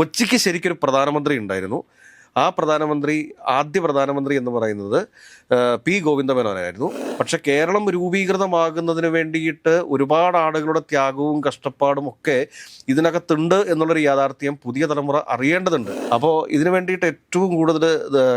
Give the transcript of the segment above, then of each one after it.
കൊച്ചിക്ക് ശരിക്കൊരു പ്രധാനമന്ത്രി ഉണ്ടായിരുന്നു. ആ പ്രധാനമന്ത്രി ആദ്യ പ്രധാനമന്ത്രി എന്ന് പറയുന്നത് ആ, പി ഗോവിന്ദമേനോനായിരുന്നു. പക്ഷെ കേരളം രൂപീകൃതമാകുന്നതിന് വേണ്ടിയിട്ട് ഒരുപാട് ആളുകളുടെ ത്യാഗവും കഷ്ടപ്പാടും ഒക്കെ ഇതിനകത്തുണ്ട് എന്നുള്ളൊരു യാഥാർത്ഥ്യം പുതിയ തലമുറ അറിയേണ്ടതുണ്ട്. അപ്പോൾ ഇതിനു വേണ്ടിയിട്ട് ഏറ്റവും കൂടുതൽ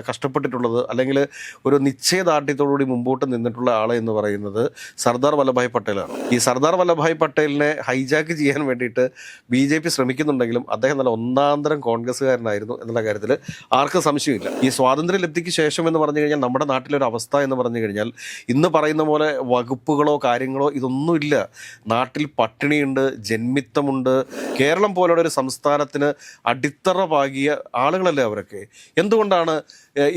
കഷ്ടപ്പെട്ടിട്ടുള്ളത് അല്ലെങ്കിൽ ഒരു നിശ്ചയദാർഢ്യത്തോടുകൂടി മുമ്പോട്ട് നിന്നിട്ടുള്ള ആൾ എന്ന് പറയുന്നത് സർദാർ വല്ലഭായ് പട്ടേലാണ്. ഈ സർദാർ വല്ലഭായ് പട്ടേലിനെ ഹൈജാക്ക് ചെയ്യാൻ വേണ്ടിയിട്ട് ബി ജെ പി ശ്രമിക്കുന്നുണ്ടെങ്കിലും അദ്ദേഹം നല്ല ഒന്നാന്തരം കോൺഗ്രസ്സുകാരനായിരുന്നു എന്നുള്ള കാര്യത്തിൽ ആർക്കും സംശയമില്ല. ഈ സ്വാതന്ത്ര്യ ലബ്ധിക്ക് ശേഷം എന്ന് പറഞ്ഞു കഴിഞ്ഞാൽ നമ്മുടെ നാട്ടിലെ ഒരു അവസ്ഥ എന്ന് പറഞ്ഞു കഴിഞ്ഞാൽ ഇന്ന് പറയുന്ന പോലെ വകുപ്പുകളോ കാര്യങ്ങളോ ഇതൊന്നുമില്ല നാട്ടിൽ പട്ടിണിയുണ്ട് ജന്മിത്തമുണ്ട് കേരളം പോലുള്ള ഒരു സംസ്ഥാനത്തിന് അടിത്തറ പാകിയ ആളുകളല്ലേ അവരൊക്കെ? എന്തുകൊണ്ടാണ്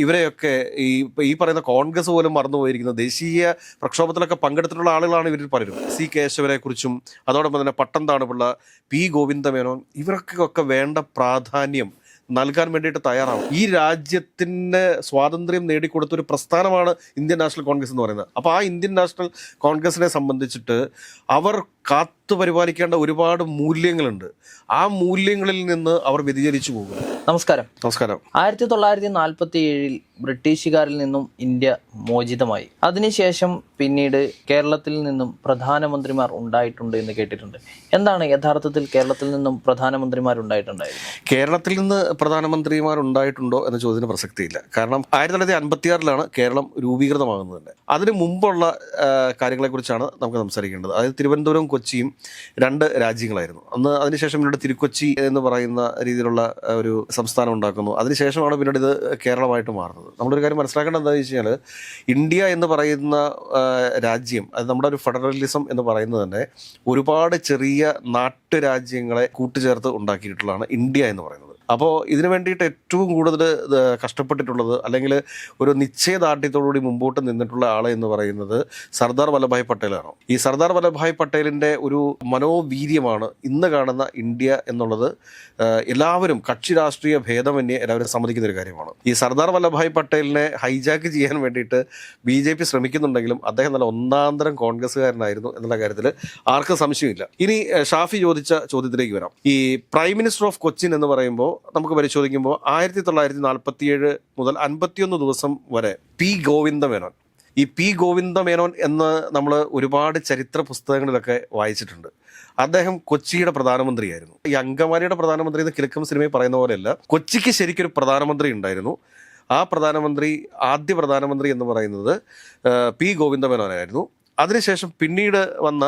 ഇവരെയൊക്കെ ഈ ഈ പറയുന്ന കോൺഗ്രസ് പോലും മറന്നുപോയിരിക്കുന്നത്? ദേശീയ പ്രക്ഷോഭത്തിലൊക്കെ പങ്കെടുത്തിട്ടുള്ള ആളുകളാണ് ഇവരിൽ പലരും. സി കേശവനെ കുറിച്ചും അതോടൊപ്പം തന്നെ പട്ടം താണുപിള്ള പി ഗോവിന്ദമേനോൻ ഇവർക്കൊക്കെ വേണ്ട പ്രാധാന്യം നൽകാൻ വേണ്ടിയിട്ട് തയ്യാറാവും. ഈ രാജ്യത്തിന് സ്വാതന്ത്ര്യം നേടിക്കൊടുത്ത ഒരു പ്രസ്ഥാനമാണ് ഇന്ത്യൻ നാഷണൽ കോൺഗ്രസ് എന്ന് പറയുന്നത്. അപ്പോൾ ആ ഇന്ത്യൻ നാഷണൽ കോൺഗ്രസിനെ സംബന്ധിച്ചിട്ട് അവർ കാത്തു പരിപാലിക്കേണ്ട ഒരുപാട് മൂല്യങ്ങളുണ്ട്. ആ മൂല്യങ്ങളിൽ നിന്ന് അവർ വ്യതിചലിച്ചു പോകും നമസ്കാരം. നമസ്കാരം. ആയിരത്തി തൊള്ളായിരത്തി നാൽപ്പത്തി ഏഴിൽ ബ്രിട്ടീഷുകാരിൽ നിന്നും ഇന്ത്യ മോചിതമായി. അതിനുശേഷം പിന്നീട് കേരളത്തിൽ നിന്നും പ്രധാനമന്ത്രിമാർ ഉണ്ടായിട്ടുണ്ട് എന്ന് കേട്ടിട്ടുണ്ട്. എന്താണ് യഥാർത്ഥത്തിൽ കേരളത്തിൽ നിന്നും പ്രധാനമന്ത്രിമാർ ഉണ്ടായിട്ടുണ്ടായിരുന്നു കേരളത്തിൽ നിന്ന് പ്രധാനമന്ത്രിമാർ ഉണ്ടായിട്ടുണ്ടോ എന്ന ചോദ്യത്തിന് പ്രസക്തിയില്ല. കാരണം ആയിരത്തി തൊള്ളായിരത്തി അൻപത്തിയാറിലാണ് കേരളം രൂപീകൃതമാകുന്നത് തന്നെ. അതിന് മുമ്പുള്ള കാര്യങ്ങളെക്കുറിച്ചാണ് നമുക്ക് സംസാരിക്കേണ്ടത്. അതായത് തിരുവനന്തപുരവും കൊച്ചിയും രണ്ട് രാജ്യങ്ങളായിരുന്നു. അന്ന് അതിനുശേഷം പിന്നീട് തിരുക്കൊച്ചി എന്ന് പറയുന്ന രീതിയിലുള്ള ഒരു സംസ്ഥാനം ഉണ്ടാക്കുന്നു. അതിനുശേഷമാണ് പിന്നീട് ഇത് കേരളമായിട്ട് മാറുന്നത്. നമ്മളൊരു കാര്യം മനസ്സിലാക്കേണ്ടത് എന്താണെന്ന് വെച്ച് കഴിഞ്ഞാൽ ഇന്ത്യ എന്ന് പറയുന്ന രാജ്യം അത് നമ്മുടെ ഒരു ഫെഡറലിസം എന്ന് പറയുന്നത് തന്നെ ഒരുപാട് ചെറിയ നാട്ടുരാജ്യങ്ങളെ കൂട്ടുചേർത്ത് ഉണ്ടാക്കിയിട്ടുള്ളതാണ് ഇന്ത്യ എന്ന് പറയുന്നത്. അപ്പോൾ ഇതിനു വേണ്ടിയിട്ട് ഏറ്റവും കൂടുതൽ കഷ്ടപ്പെട്ടിട്ടുള്ളത് അല്ലെങ്കിൽ ഒരു നിശ്ചയദാർഢ്യത്തോടുകൂടി മുമ്പോട്ട് നിന്നിട്ടുള്ള ആൾ എന്ന് പറയുന്നത് സർദാർ വല്ലഭായ് പട്ടേലാണ്. ഈ സർദാർ വല്ലഭായ് പട്ടേലിന്റെ ഒരു മനോവീര്യമാണ് ഇന്ന് കാണുന്ന ഇന്ത്യ എന്നുള്ളത് എല്ലാവരും കക്ഷി രാഷ്ട്രീയ ഭേദമന്യേ എല്ലാവരും സമ്മതിക്കുന്ന ഒരു കാര്യമാണ്. ഈ സർദാർ വല്ലഭായ് പട്ടേലിനെ ഹൈജാക്ക് ചെയ്യാൻ വേണ്ടിയിട്ട് ബി ജെ പി ശ്രമിക്കുന്നുണ്ടെങ്കിലും അദ്ദേഹം നല്ല ഒന്നാന്തരം കോൺഗ്രസ്സുകാരനായിരുന്നു എന്നുള്ള കാര്യത്തിൽ ആർക്കും സംശയമില്ല. ഇനി ഷാഫി ചോദിച്ച ചോദ്യത്തിലേക്ക് വരാം. ഈ പ്രൈം മിനിസ്റ്റർ ഓഫ് കൊച്ചിൻ എന്ന് പറയുമ്പോൾ നമുക്ക് പരിശോധിക്കുമ്പോൾ ആയിരത്തി തൊള്ളായിരത്തി നാൽപ്പത്തിയേഴ് മുതൽ അൻപത്തിയൊന്ന് ദിവസം വരെ പി ഗോവിന്ദ മേനോൻ ഈ പി ഗോവിന്ദ മേനോൻ എന്ന് നമ്മൾ ഒരുപാട് ചരിത്ര പുസ്തകങ്ങളിലൊക്കെ വായിച്ചിട്ടുണ്ട്. അദ്ദേഹം കൊച്ചിയുടെ പ്രധാനമന്ത്രിയായിരുന്നു. ഈ അങ്കമാലിയുടെ പ്രധാനമന്ത്രി എന്ന് കിഴക്കം സിനിമയിൽ പറയുന്ന പോലെയല്ല കൊച്ചിക്ക് ശരിക്കൊരു പ്രധാനമന്ത്രി ഉണ്ടായിരുന്നു. ആ പ്രധാനമന്ത്രി ആദ്യ പ്രധാനമന്ത്രി എന്ന് പറയുന്നത് പി ഗോവിന്ദ മേനോനായിരുന്നു അതിനുശേഷം പിന്നീട് വന്ന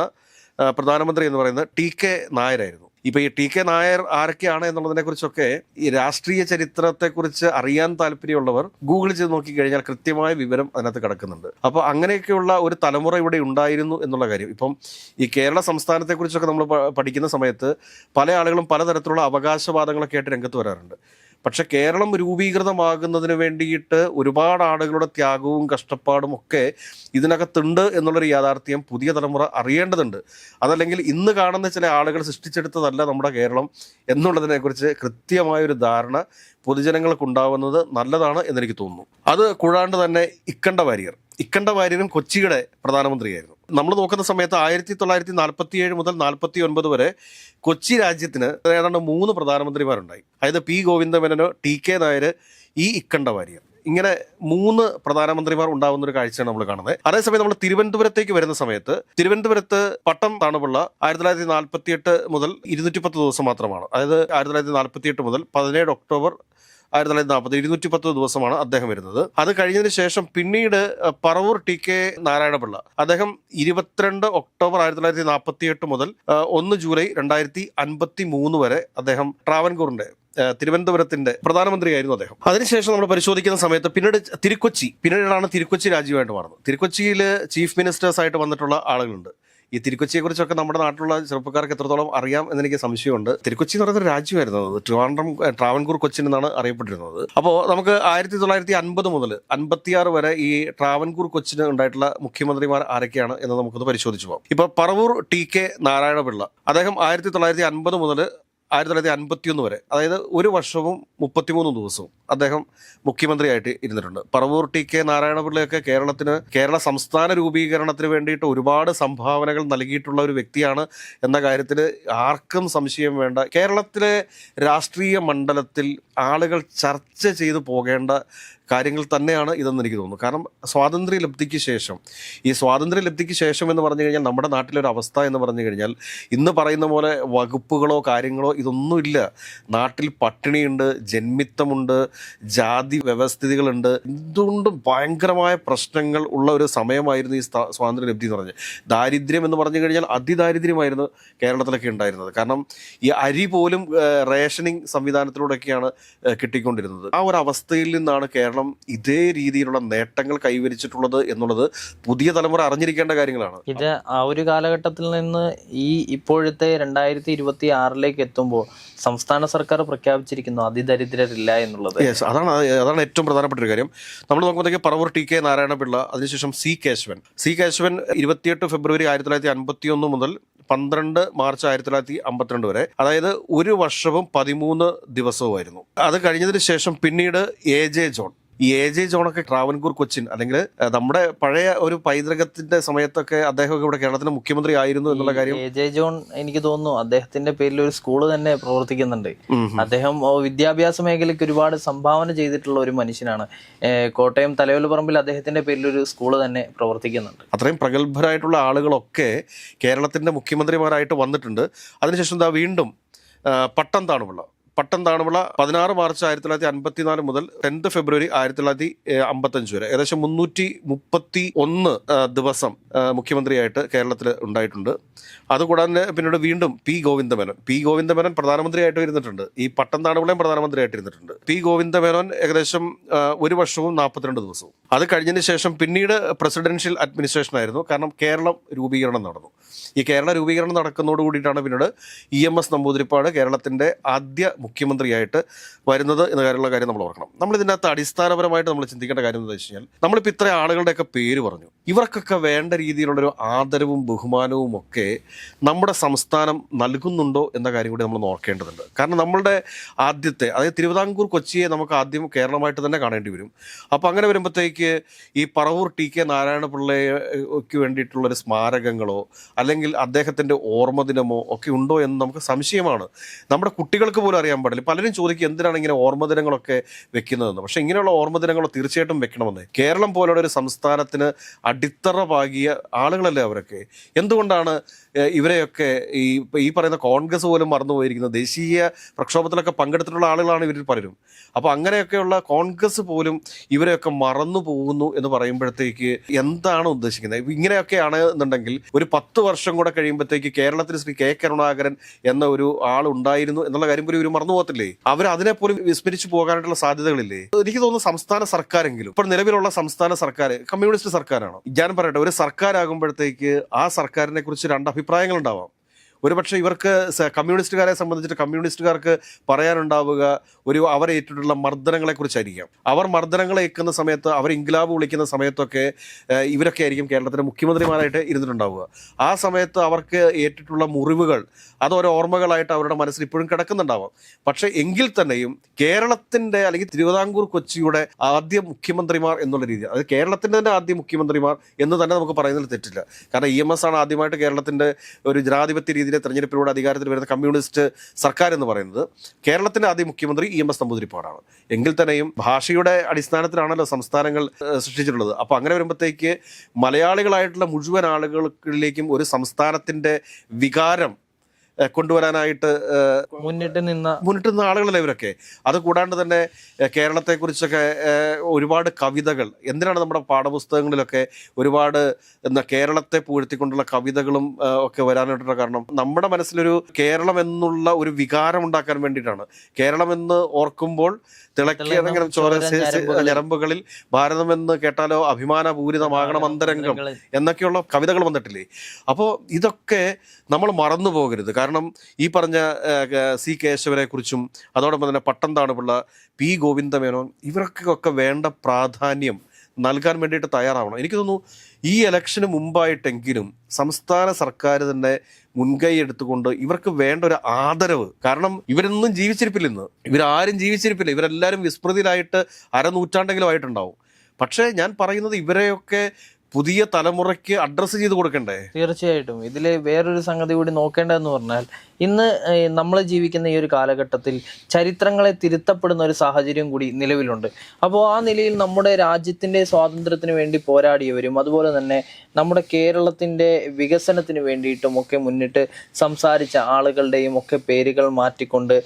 പ്രധാനമന്ത്രി എന്ന് പറയുന്നത് ടി കെ നായരായിരുന്നു. ഇപ്പൊ ഈ ടി കെ നായർ ആരൊക്കെയാണ് എന്നുള്ളതിനെ കുറിച്ചൊക്കെ ഈ രാഷ്ട്രീയ ചരിത്രത്തെക്കുറിച്ച് അറിയാൻ താല്പര്യമുള്ളവർ ഗൂഗിൾ ചെയ്ത് നോക്കിക്കഴിഞ്ഞാൽ കൃത്യമായ വിവരം അതിനകത്ത് കിടക്കുന്നുണ്ട്. അപ്പോൾ അങ്ങനെയൊക്കെയുള്ള ഒരു തലമുറ ഇവിടെ ഉണ്ടായിരുന്നു എന്നുള്ള കാര്യം. ഇപ്പം ഈ കേരള സംസ്ഥാനത്തെക്കുറിച്ചൊക്കെ നമ്മൾ പഠിക്കുന്ന സമയത്ത് പല ആളുകളും പലതരത്തിലുള്ള അവകാശവാദങ്ങളൊക്കെ ആയിട്ട് രംഗത്ത് വരാറുണ്ട്. പക്ഷെ കേരളം രൂപീകൃതമാകുന്നതിന് വേണ്ടിയിട്ട് ഒരുപാട് ആളുകളുടെ ത്യാഗവും കഷ്ടപ്പാടും ഒക്കെ ഇതിനകത്തുണ്ട് എന്നുള്ളൊരു യാഥാർത്ഥ്യം പുതിയ തലമുറ അറിയേണ്ടതുണ്ട്. അതല്ലെങ്കിൽ ഇന്ന് കാണുന്ന ചില ആളുകൾ സൃഷ്ടിച്ചെടുത്തതല്ല നമ്മുടെ കേരളം എന്നുള്ളതിനെക്കുറിച്ച് കൃത്യമായൊരു ധാരണ പൊതുജനങ്ങൾക്ക് ഉണ്ടാവുന്നത് നല്ലതാണ് എന്നെനിക്ക് തോന്നുന്നു. അത് കൂടാണ്ട് തന്നെ ഇക്കണ്ട വാര്യർ ഇക്കണ്ട വാര്യരും കൊച്ചിയുടെ പ്രധാനമന്ത്രിയായിരുന്നു. നമ്മൾ നോക്കുന്ന സമയത്ത് ആയിരത്തി തൊള്ളായിരത്തി നാൽപ്പത്തി ഏഴ് മുതൽ നാൽപ്പത്തി ഒൻപത് വരെ കൊച്ചി രാജ്യത്തിന് ഏതാണ്ട് മൂന്ന് പ്രധാനമന്ത്രിമാരുണ്ടായി. അതായത് P ഗോവിന്ദമേനോ T K Nair E Ikkanda Warrier. ഇങ്ങനെ മൂന്ന് പ്രധാനമന്ത്രിമാർ ഉണ്ടാവുന്ന ഒരു കാഴ്ചയാണ് നമ്മൾ കാണുന്നത്. അതേസമയം നമ്മൾ തിരുവനന്തപുരത്തേക്ക് വരുന്ന സമയത്ത് തിരുവനന്തപുരത്ത് പട്ടം താണുപിള്ള ആയിരത്തി തൊള്ളായിരത്തി നാൽപ്പത്തി എട്ട് മുതൽ ഇരുന്നൂറ്റി പത്ത് ദിവസം മാത്രമാണ്. അതായത് ആയിരത്തി തൊള്ളായിരത്തി നാൽപ്പത്തി എട്ട് മുതൽ പതിനേഴ് ഒക്ടോബർ ആയിരത്തി തൊള്ളായിരത്തി നാൽപ്പത് ഇരുന്നൂറ്റി പത്ത് ദിവസമാണ് അദ്ദേഹം വരുന്നത്. അത് കഴിഞ്ഞതിന് ശേഷം പിന്നീട് പറവൂർ ടി കെ നാരായണപിള്ള. അദ്ദേഹം ഇരുപത്തിരണ്ട് ഒക്ടോബർ ആയിരത്തി തൊള്ളായിരത്തി നാൽപ്പത്തി എട്ട് മുതൽ ഒന്ന് ജൂലൈ രണ്ടായിരത്തി അൻപത്തി മൂന്ന് വരെ അദ്ദേഹം ട്രാവൻകൂറിന്റെ തിരുവനന്തപുരത്തിന്റെ പ്രധാനമന്ത്രിയായിരുന്നു അദ്ദേഹം. അതിനുശേഷം നമ്മൾ പരിശോധിക്കുന്ന സമയത്ത് പിന്നീട് തിരുക്കൊച്ചി പിന്നീടാണ് തിരുക്കൊച്ചി രാജ്യമായിട്ട് മാറുന്നത്. തിരുക്കൊച്ചിയിൽ ചീഫ് മിനിസ്റ്റേഴ്സ് ആയിട്ട് വന്നിട്ടുള്ള ആളുകളുണ്ട്. ഈ തിരുക്കൊച്ചിയെ കുറിച്ചൊക്കെ നമ്മുടെ നാട്ടിലുള്ള ചെറുപ്പക്കാർക്ക് എത്രത്തോളം അറിയാം എന്നെനിക്ക് സംശയമുണ്ട്. തിരുക്കൊച്ചി എന്ന് പറയുന്ന ഒരു രാജ്യമായിരുന്നു അത്. ട്രിവാൻഡ്രം ട്രാവൻകൂർ കൊച്ചിൻ എന്നാണ് അറിയപ്പെട്ടിരുന്നത്. അപ്പോൾ നമുക്ക് ആയിരത്തി തൊള്ളായിരത്തി അൻപത് മുതൽ അൻപത്തിയാറ് വരെ ഈ ട്രാവൻകൂർ കൊച്ചിന് ഉണ്ടായിട്ടുള്ള മുഖ്യമന്ത്രിമാർ ആരൊക്കെയാണ് എന്ന് നമുക്കൊന്ന് പരിശോധിച്ചു പോകാം. ഇപ്പൊ പറവൂർ ടി കെ നാരായണപിള്ള. അദ്ദേഹം ആയിരത്തി തൊള്ളായിരത്തി അൻപത് മുതൽ ആയിരത്തി തൊള്ളായിരത്തി അൻപത്തിയൊന്ന് വരെ അതായത് ഒരു വർഷവും മുപ്പത്തിമൂന്ന് ദിവസവും അദ്ദേഹം മുഖ്യമന്ത്രിയായിട്ട് ഇരുന്നിട്ടുണ്ട്. പറവൂർ ടി കെ നാരായണപിള്ളയൊക്കെ കേരളത്തിന് കേരള സംസ്ഥാന രൂപീകരണത്തിന് വേണ്ടിയിട്ട് ഒരുപാട് സംഭാവനകൾ നൽകിയിട്ടുള്ള ഒരു വ്യക്തിയാണ് എന്ന കാര്യത്തിൽ ആർക്കും സംശയം വേണ്ട. കേരളത്തിലെ രാഷ്ട്രീയ മണ്ഡലത്തിൽ ആളുകൾ ചർച്ച ചെയ്തു പോകേണ്ട കാര്യങ്ങൾ തന്നെയാണ് ഇതെന്ന് എനിക്ക് തോന്നുന്നു. കാരണം സ്വാതന്ത്ര്യ ലബ്ധിക്ക് ശേഷം ഈ സ്വാതന്ത്ര്യ ലബ്ധിക്ക് ശേഷം എന്ന് പറഞ്ഞു കഴിഞ്ഞാൽ നമ്മുടെ നാട്ടിലൊരു അവസ്ഥ എന്ന് പറഞ്ഞു കഴിഞ്ഞാൽ ഇന്ന് പറയുന്ന പോലെ വകുപ്പുകളോ കാര്യങ്ങളോ ഇതൊന്നുമില്ല നാട്ടിൽ പട്ടിണിയുണ്ട് ജന്മിത്തമുണ്ട് ജാതി വ്യവസ്ഥിതികളുണ്ട്. എന്തുകൊണ്ടും ഭയങ്കരമായ പ്രശ്നങ്ങൾ ഉള്ള ഒരു സമയമായിരുന്നു ഈ സ്വാതന്ത്ര്യ ലബ്ധി എന്ന് പറഞ്ഞത് ദാരിദ്ര്യം എന്ന് പറഞ്ഞു കഴിഞ്ഞാൽ അതിദാരിദ്ര്യമായിരുന്നു കേരളത്തിലൊക്കെ ഉണ്ടായിരുന്നത്. കാരണം ഈ അരി പോലും റേഷനിങ് സംവിധാനത്തിലൂടെയൊക്കെയാണ് കിട്ടിക്കൊണ്ടിരുന്നത്. ആ ഒരു അവസ്ഥയിൽ നിന്നാണ് കേരളം ഇതേ രീതിയിലുള്ള നേട്ടങ്ങൾ കൈവരിച്ചിട്ടുള്ളത് എന്നുള്ളത് പുതിയ തലമുറ അറിഞ്ഞിരിക്കേണ്ട കാര്യങ്ങളാണ്. ഇത് ആ ഒരു കാലഘട്ടത്തിൽ നിന്ന് ഈ ഇപ്പോഴത്തെ രണ്ടായിരത്തി ഇരുപത്തി ആറിലേക്ക് എത്തുമ്പോൾ സംസ്ഥാന സർക്കാർ പ്രഖ്യാപിച്ചിരിക്കുന്നു അതിദരിദ്രരില്ല എന്നുള്ളത്. യെസ് അതാണ് അതാണ് ഏറ്റവും പ്രധാനപ്പെട്ട ഒരു കാര്യം. നമ്മൾ നോക്കുമ്പോഴത്തേക്ക് പറവൂർ ടി കെ നാരായണപിള്ള അതിനുശേഷം സി കേശവൻ സി കേശവൻ ഇരുപത്തിയെട്ട് ഫെബ്രുവരി ആയിരത്തി തൊള്ളായിരത്തി അൻപത്തി ഒന്ന് മുതൽ പന്ത്രണ്ട് മാർച്ച് ആയിരത്തി തൊള്ളായിരത്തി അമ്പത്തിരണ്ട് വരെ അതായത് ഒരു വർഷവും പതിമൂന്ന് ദിവസവുമായിരുന്നു. അത് കഴിഞ്ഞതിന് ശേഷം പിന്നീട് എ ജെ ജോൺ ഈ എ ജെ ജോണൊക്കെ ട്രാവൻകൂർ കൊച്ചിൻ അല്ലെങ്കിൽ നമ്മുടെ പഴയ ഒരു പൈതൃകത്തിന്റെ സമയത്തൊക്കെ അദ്ദേഹമൊക്കെ ഇവിടെ കേരളത്തിന്റെ മുഖ്യമന്ത്രി ആയിരുന്നു എന്നുള്ള കാര്യം എ ജെ ജോൺ എനിക്ക് തോന്നുന്നു അദ്ദേഹത്തിന്റെ പേരിൽ ഒരു സ്കൂൾ തന്നെ പ്രവർത്തിക്കുന്നുണ്ട്. അദ്ദേഹം വിദ്യാഭ്യാസ മേഖലയ്ക്ക് ഒരുപാട് സംഭാവന ചെയ്തിട്ടുള്ള ഒരു മനുഷ്യനാണ്. കോട്ടയം തലയോലപ്പറമ്പിൽ അദ്ദേഹത്തിന്റെ പേരിൽ ഒരു സ്കൂൾ തന്നെ പ്രവർത്തിക്കുന്നുണ്ട്. അത്രയും പ്രഗത്ഭരായിട്ടുള്ള ആളുകളൊക്കെ കേരളത്തിന്റെ മുഖ്യമന്ത്രിമാരായിട്ട് വന്നിട്ടുണ്ട്. അതിനുശേഷം എന്താ വീണ്ടും പട്ടം താണുപിള്ള. പട്ടം താണുമുള്ള പതിനാറ് മാർച്ച് ആയിരത്തി തൊള്ളായിരത്തി അൻപത്തിനാല് മുതൽ ടെൻത്ത് ഫെബ്രുവരി ആയിരത്തി തൊള്ളായിരത്തി അമ്പത്തഞ്ച് വരെ. ഏകദേശം മുന്നൂറ്റി മുപ്പത്തി ഒന്ന് ദിവസം മുഖ്യമന്ത്രിയായിട്ട് കേരളത്തിൽ ഉണ്ടായിട്ടുണ്ട്. അതുകൂടാതെ പിന്നീട് വീണ്ടും പി ഗോവിന്ദമേനോൻ. പി ഗോവിന്ദമേനോൻ പ്രധാനമന്ത്രിയായിട്ട് ഇരുന്നിട്ടുണ്ട് ഈ പട്ടം താണുമുളയും പ്രധാനമന്ത്രിയായിട്ട് ഇരുന്നിട്ടുണ്ട്. പി ഗോവിന്ദമേനോൻ ഏകദേശം ഒരു വർഷവും നാൽപ്പത്തിരണ്ട് ദിവസവും. അത് കഴിഞ്ഞതിന് ശേഷം പിന്നീട് പ്രസിഡൻഷ്യൽ അഡ്മിനിസ്ട്രേഷൻ ആയിരുന്നു. കാരണം കേരളം രൂപീകരണം നടന്നു. ഈ കേരള രൂപീകരണം നടക്കുന്നതോട് കൂടിയിട്ടാണ് പിന്നീട് ഇ എം എസ് നമ്പൂതിരിപ്പാട് കേരളത്തിന്റെ ആദ്യ മുഖ്യമന്ത്രിയായിട്ട് വരുന്നത് എന്ന കാര്യമുള്ള കാര്യം നമ്മൾ ഓർക്കണം. നമ്മൾ ഇതിനകത്ത് അടിസ്ഥാനപരമായിട്ട് നമ്മൾ ചിന്തിക്കേണ്ട കാര്യം എന്താ വെച്ച് കഴിഞ്ഞാൽ നമ്മളിപ്പോൾ ഇത്ര ആളുകളുടെയൊക്കെ പേര് പറഞ്ഞു. ഇവർക്കൊക്കെ വേണ്ട രീതിയിലുള്ളൊരു ആദരവും ബഹുമാനവും ഒക്കെ നമ്മുടെ സംസ്ഥാനം നൽകുന്നുണ്ടോ എന്ന കാര്യം കൂടി നമ്മൾ നോക്കേണ്ടതുണ്ട് കാരണം നമ്മളുടെ ആദ്യത്തെ അതായത് തിരുവിതാംകൂർ കൊച്ചിയെ നമുക്ക് ആദ്യം കേരളമായിട്ട് തന്നെ കാണേണ്ടി വരും. അപ്പോൾ അങ്ങനെ വരുമ്പോഴത്തേക്ക് ഈ പറവൂർ ടി കെ നാരായണപിള്ളയ്ക്ക് വേണ്ടിയിട്ടുള്ളൊരു സ്മാരകങ്ങളോ അല്ലെങ്കിൽ അദ്ദേഹത്തിന്റെ ഓർമ്മ ദിനമോ ഒക്കെ ഉണ്ടോ എന്ന് നമുക്ക് സംശയമാണ്. നമ്മുടെ കുട്ടികൾക്ക് പോലും അറിയാൻ പാടില്ല. പലരും ചോദിക്കും എന്തിനാണ് ഇങ്ങനെ ഓർമ്മ ദിനങ്ങളൊക്കെ വെക്കുന്നതെന്ന്. പക്ഷേ ഇങ്ങനെയുള്ള ഓർമ്മ ദിനങ്ങൾ തീർച്ചയായിട്ടും വെക്കണമെന്ന്. കേരളം പോലുള്ള ഒരു സംസ്ഥാനത്തിന് അടിത്തറ പാകിയ ആളുകളല്ലേ അവരൊക്കെ? എന്തുകൊണ്ടാണ് ഇവരെയൊക്കെ ഈ ഈ പറയുന്ന കോൺഗ്രസ് പോലും മറന്നുപോയിരിക്കുന്നത്. ദേശീയ പ്രക്ഷോഭത്തിലൊക്കെ പങ്കെടുത്തിട്ടുള്ള ആളുകളാണ് ഇവർ പലരും. അപ്പോൾ അങ്ങനെയൊക്കെയുള്ള കോൺഗ്രസ് പോലും ഇവരെയൊക്കെ മറന്നു പോകുന്നു എന്ന് പറയുമ്പോഴത്തേക്ക് എന്താണ് ഉദ്ദേശിക്കുന്നത്? ഇങ്ങനെയൊക്കെയാണ് എന്നുണ്ടെങ്കിൽ ഒരു പത്ത് വർഷം കൂടെ കഴിയുമ്പോഴത്തേക്ക് കേരളത്തിൽ ശ്രീ കെ കരുണാകരൻ എന്ന ഒരു ആൾ ഉണ്ടായിരുന്നു എന്നുള്ള കാര്യം പോലും ഇവർ മറന്നു പോകത്തില്ലേ അവർ അതിനെ പോലും വിസ്മരിച്ചു പോകാനായിട്ടുള്ള സാധ്യതകളില്ലേ? എനിക്ക് തോന്നുന്നു സംസ്ഥാന സർക്കാരെങ്കിലും ഇപ്പോൾ നിലവിലുള്ള സംസ്ഥാന സർക്കാർ കമ്മ്യൂണിസ്റ്റ് സർക്കാരാണോ? ഞാൻ പറയട്ടെ ഒരു സർക്കാരാകുമ്പോഴത്തേക്ക് ആ സർക്കാരിനെ കുറിച്ച് രണ്ട് അഭിപ്രായങ്ങൾ ഉണ്ടാവാം ഒരുപക്ഷെ ഇവർക്ക് കമ്മ്യൂണിസ്റ്റുകാരെ സംബന്ധിച്ചിട്ട് കമ്മ്യൂണിസ്റ്റുകാർക്ക് പറയാനുണ്ടാവുക ഒരു അവർ ഏറ്റിട്ടുള്ള മർദ്ദനങ്ങളെക്കുറിച്ചായിരിക്കാം. അവർ മർദ്ദനങ്ങൾ ഏൽക്കുന്ന സമയത്ത് അവർ ഇൻഗ്ലാബ് വിളിക്കുന്ന സമയത്തൊക്കെ ഇവരൊക്കെ ആയിരിക്കും കേരളത്തിലെ മുഖ്യമന്ത്രിമാരായിട്ട് ഇരുന്നിട്ടുണ്ടാവുക. ആ സമയത്ത് അവർക്ക് ഏറ്റിട്ടുള്ള മുറിവുകൾ അത് ഓരോ ഓർമ്മകളായിട്ട് അവരുടെ മനസ്സിൽ ഇപ്പോഴും കിടക്കുന്നുണ്ടാവാം. പക്ഷേ എങ്കിൽ തന്നെയും കേരളത്തിന്റെ അല്ലെങ്കിൽ തിരുവിതാംകൂർ കൊച്ചിയുടെ ആദ്യ മുഖ്യമന്ത്രിമാർ എന്നുള്ള രീതി അത് കേരളത്തിന്റെ തന്നെ ആദ്യ മുഖ്യമന്ത്രിമാർ എന്ന് തന്നെ നമുക്ക് പറയുന്നതിൽ തെറ്റില്ല. കാരണം ഇ എം എസ് ആണ് ആദ്യമായിട്ട് കേരളത്തിന്റെ ഒരു ജനാധിപത്യ രീതിയിലെ തെരഞ്ഞെടുപ്പിലൂടെ അധികാരത്തിൽ വരുന്ന കമ്മ്യൂണിസ്റ്റ് സർക്കാർ എന്ന് പറയുന്നത് കേരളത്തിന്റെ ആദ്യ മുഖ്യമന്ത്രി ഇ എം എസ് നമ്പൂതിരിപ്പാടാണ്. എങ്കിൽ തന്നെയും ഭാഷയുടെ അടിസ്ഥാനത്തിലാണല്ലോ സംസ്ഥാനങ്ങൾ സൃഷ്ടിച്ചിട്ടുള്ളത്. അപ്പോൾ അങ്ങനെ വരുമ്പോഴത്തേക്ക് മലയാളികളായിട്ടുള്ള മുഴുവൻ ആളുകളിലേക്കും ഒരു സംസ്ഥാനത്തിന്റെ വികാരം കൊണ്ടുവരാനായിട്ട് മുന്നിട്ട് നിന്ന മുന്നിട്ട് നിന്ന ആളുകളല്ലേ ഇവരൊക്കെ? അത് കൂടാണ്ട് തന്നെ കേരളത്തെ കേരളത്തെക്കുറിച്ചൊക്കെ ഒരുപാട് കവിതകൾ എന്തിനാണ് നമ്മുടെ പാഠപുസ്തകങ്ങളിലൊക്കെ ഒരുപാട് എന്താ കേരളത്തെ പൂഴ്ത്തിക്കൊണ്ടുള്ള കവിതകളും ഒക്കെ വരാനായിട്ടുള്ള കാരണം? നമ്മുടെ മനസ്സിലൊരു കേരളം എന്നുള്ള ഒരു വികാരം ഉണ്ടാക്കാൻ വേണ്ടിയിട്ടാണ്. കേരളം എന്ന് ഓർക്കുമ്പോൾ തിളക്കിയതെങ്കിലും ചോര. ഞരമ്പുകളിൽ. ഭാരതം എന്ന് കേട്ടാലോ അഭിമാനപൂരിതമാകണം അന്തരംഗം എന്നൊക്കെയുള്ള കവിതകൾ വന്നിട്ടില്ലേ? അപ്പോൾ ഇതൊക്കെ നമ്മൾ മറന്നു പോകരുത് കാരണം ഈ പറഞ്ഞ സി കേശവനെ കുറിച്ചും അതോടൊപ്പം തന്നെ പട്ടം താണുപിള്ള പി ഗോവിന്ദമേനോൻ ഇവർക്കൊക്കെ വേണ്ട പ്രാധാന്യം നൽകാൻ വേണ്ടിയിട്ട് തയ്യാറാവണം. എനിക്ക് തോന്നുന്നു ഈ ഇലക്ഷന് മുമ്പായിട്ടെങ്കിലും സംസ്ഥാന സർക്കാർ തന്നെ മുൻകൈ എടുത്തുകൊണ്ട് ഇവർക്ക് വേണ്ട ഒരു ആദരവ് കാരണം ഇവരൊന്നും ജീവിച്ചിരിപ്പില്ല ഇന്ന്. ഇവരാരും ജീവിച്ചിരിപ്പില്ല. ഇവരെല്ലാവരും വിസ്മൃതിയിലായിട്ട് അരനൂറ്റാണ്ടെങ്കിലും ആയിട്ടുണ്ടാവും. പക്ഷേ ഞാൻ പറയുന്നത് ഇവരെയൊക്കെ പുതിയ തലമുറയ്ക്ക് അഡ്രസ്സ് ചെയ്ത് കൊടുക്കണ്ടേ? തീർച്ചയായിട്ടും. ഇതിൽ വേറൊരു സംഗതി കൂടി നോക്കേണ്ടതെന്ന് പറഞ്ഞാൽ ഇന്ന് നമ്മൾ ജീവിക്കുന്ന ഈ ഒരു കാലഘട്ടത്തിൽ ചരിത്രങ്ങളെ തിരുത്തപ്പെടുന്ന ഒരു സാഹചര്യം കൂടി നിലവിലുണ്ട്. അപ്പോൾ ആ നിലയിൽ നമ്മുടെ രാജ്യത്തിന്റെ സ്വാതന്ത്ര്യത്തിന് വേണ്ടി പോരാടിയവരും അതുപോലെ തന്നെ നമ്മുടെ കേരളത്തിന്റെ വികസനത്തിന് വേണ്ടിയിട്ടും ഒക്കെ മുന്നിട്ട് സംസാരിച്ച ആളുകളുടെയും ഒക്കെ പേരുകൾ മാറ്റിക്കൊണ്ട്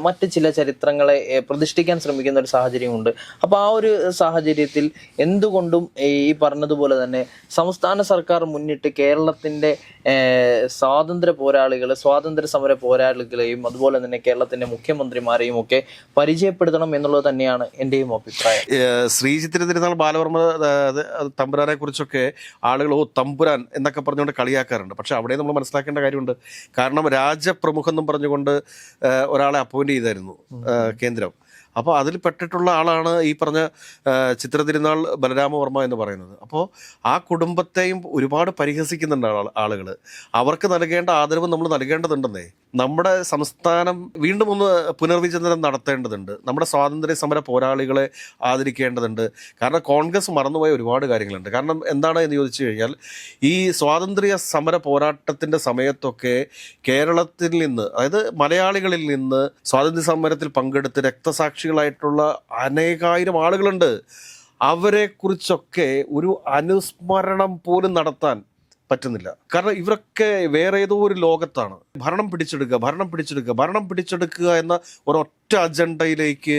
മറ്റ് ചില ചരിത്രങ്ങളെ പ്രതിഷ്ഠിക്കാൻ ശ്രമിക്കുന്ന ഒരു സാഹചര്യമുണ്ട്. അപ്പോൾ ആ ഒരു സാഹചര്യത്തിൽ എന്തുകൊണ്ടും ഈ പറഞ്ഞതുപോലെ തന്നെ സംസ്ഥാന സർക്കാർ മുന്നിട്ട് കേരളത്തിന്റെ സ്വാതന്ത്ര്യ പോരാളികൾ സ്വാതന്ത്ര്യ സമര പോരാളികളെയും അതുപോലെ തന്നെ കേരളത്തിന്റെ മുഖ്യമന്ത്രിമാരെയും ഒക്കെ പരിചയപ്പെടുത്തണം എന്നുള്ളത് തന്നെയാണ് എന്റെയും അഭിപ്രായം. ശ്രീ ശ്രീചിത്തിര തിരുനാൾ ബാലവർമ്മ തമ്പുരാനെ കുറിച്ചൊക്കെ ആളുകൾ ഓ തമ്പുരാൻ എന്നൊക്കെ പറഞ്ഞുകൊണ്ട് കളിയാക്കാറുണ്ട്. പക്ഷെ അവിടെ നമ്മൾ മനസ്സിലാക്കേണ്ട കാര്യമുണ്ട്. കാരണം രാജപ്രമുഖെന്നും പറഞ്ഞുകൊണ്ട് ഒരാളെ അപ്പോയിന്റ് ചെയ്തായിരുന്നു കേന്ദ്രം. അപ്പോൾ അതിൽ പെട്ടിട്ടുള്ള ആളാണ് ഈ പറഞ്ഞ ചിത്രതിരുന്നാൾ ബലരാമവർമ്മ എന്ന് പറയുന്നത്. അപ്പോൾ ആ കുടുംബത്തെയും ഒരുപാട് പരിഹസിക്കുന്നുണ്ട് ആളുകൾ അവർക്ക് നൽകേണ്ട ആദരവ് നമ്മൾ നൽകേണ്ടതുണ്ടെന്നേ. നമ്മുടെ സംസ്ഥാനം വീണ്ടും ഒന്ന് പുനർവിചിന്തനം നടത്തേണ്ടതുണ്ട്. നമ്മുടെ സ്വാതന്ത്ര്യ സമര പോരാളികളെ ആദരിക്കേണ്ടതുണ്ട്. കാരണം കോൺഗ്രസ് മറന്നുപോയ ഒരുപാട് കാര്യങ്ങളുണ്ട്. കാരണം എന്താണ് എന്ന് ചോദിച്ചു കഴിഞ്ഞാൽ ഈ സ്വാതന്ത്ര്യ സമര പോരാട്ടത്തിന്റെ സമയത്തൊക്കെ കേരളത്തിൽ നിന്ന് അതായത് മലയാളികളിൽ നിന്ന് സ്വാതന്ത്ര്യ സമരത്തിൽ പങ്കെടുത്ത് രക്തസാക്ഷികളായിട്ടുള്ള അനേകായിരം ആളുകളുണ്ട്. അവരെക്കുറിച്ചൊക്കെ ഒരു അനുസ്മരണം പോലും നടത്താൻ പറ്റുന്നില്ല. കാരണം ഇവരൊക്കെ വേറെ ഏതോ ഒരു ലോകത്താണ്. ഭരണം പിടിച്ചെടുക്കുക ഭരണം പിടിച്ചെടുക്കുക ഭരണം പിടിച്ചെടുക്കുക എന്ന ഒരൊറ്റ അജണ്ടയിലേക്ക്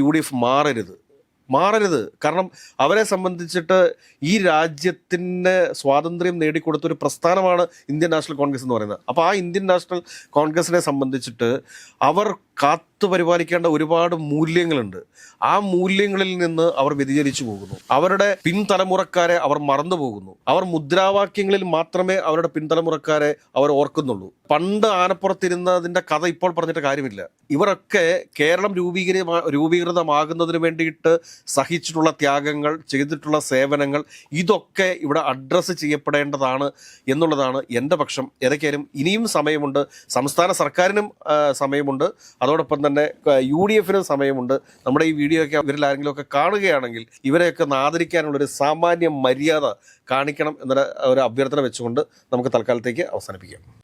യു ഡി എഫ് മാറരുത്. മാറരുത്. കാരണം അവരെ സംബന്ധിച്ചിട്ട് ഈ രാജ്യത്തിന് സ്വാതന്ത്ര്യം നേടിക്കൊടുത്ത ഒരു പ്രസ്ഥാനമാണ് ഇന്ത്യൻ നാഷണൽ കോൺഗ്രസ് എന്ന് പറയുന്നത്. അപ്പോൾ ആ ഇന്ത്യൻ നാഷണൽ കോൺഗ്രസിനെ സംബന്ധിച്ചിട്ട് അവർ കാത്തു പരിപാലിക്കേണ്ട ഒരുപാട് മൂല്യങ്ങളുണ്ട്. ആ മൂല്യങ്ങളിൽ നിന്ന് അവർ വ്യതിചലിച്ചു പോകുന്നു. അവരുടെ പിൻതലമുറക്കാരെ അവർ മറന്നു പോകുന്നു. അവർ മുദ്രാവാക്യങ്ങളിൽ മാത്രമേ അവരുടെ പിൻതലമുറക്കാരെ അവർ ഓർക്കുന്നുള്ളൂ. പണ്ട് ആനപ്പുറത്തിരുന്നതിന്റെ കഥ ഇപ്പോൾ പറഞ്ഞിട്ട് കാര്യമില്ല. ഇവരൊക്കെ കേരളം രൂപീകര രൂപീകൃതമാകുന്നതിന് വേണ്ടിയിട്ട് സഹിച്ചിട്ടുള്ള ത്യാഗങ്ങൾ ചെയ്തിട്ടുള്ള സേവനങ്ങൾ ഇതൊക്കെ ഇവിടെ അഡ്രസ്സ് ചെയ്യപ്പെടേണ്ടതാണ് എന്നുള്ളതാണ് എന്റെ പക്ഷം. ഏതൊക്കെയാലും ഇനിയും സമയമുണ്ട്. സംസ്ഥാന സർക്കാരിനും സമയമുണ്ട്. അതോടൊപ്പം തന്നെ യു ഡി എഫിന് സമയമുണ്ട്. നമ്മുടെ ഈ വീഡിയോ ഒക്കെ ഇവരിൽ ആരെങ്കിലും ഒക്കെ കാണുകയാണെങ്കിൽ ഇവരെയൊക്കെ ആദരിക്കാനുള്ള ഒരു സാമാന്യ മര്യാദ കാണിക്കണം എന്നൊരു ഒരു അഭ്യർത്ഥന വെച്ചുകൊണ്ട് നമുക്ക് തൽക്കാലത്തേക്ക് അവസാനിപ്പിക്കാം.